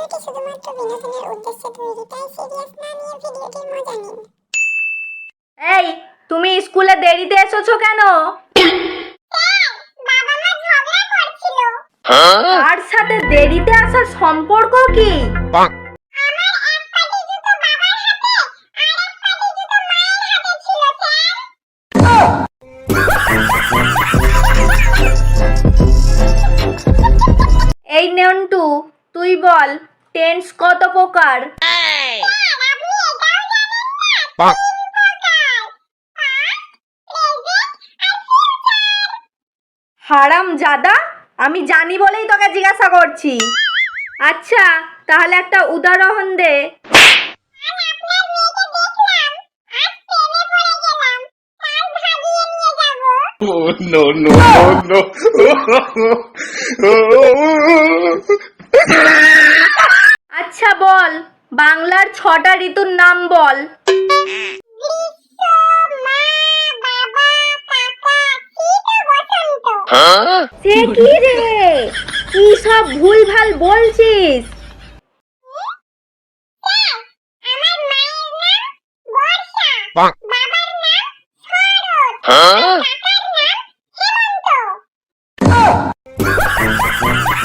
ভিডিওটি শুধুমাত্র বিনোদনের উদ্দেশ্যে তৈরি তাই সিরিয়াস না নিয়ে ভিডিওটির মজা নিন। এই তুমি স্কুলে দেরিতে এসেছ কেন? করছিল। তার সাথে দেরিতে আসার সম্পর্ক কি? আমার এক পাটি জুতো বাবার হাতে আর এক পাটি জুতো মায়ের হাতে ছিল স্যার। এই নেন্টু তুই বল টেন্স কত প্রকার? হারাম জাদা আমি জানি বলেই তোকে জিজ্ঞাসা করছি। আচ্ছা তাহলে একটা উদাহরণ দে। no no no no! আচ্ছা বল বাংলার ছটা ঋতুর নাম বল। সে হ্যাঁ? কি রে? কি সব বলছিস? হ্যাঁ?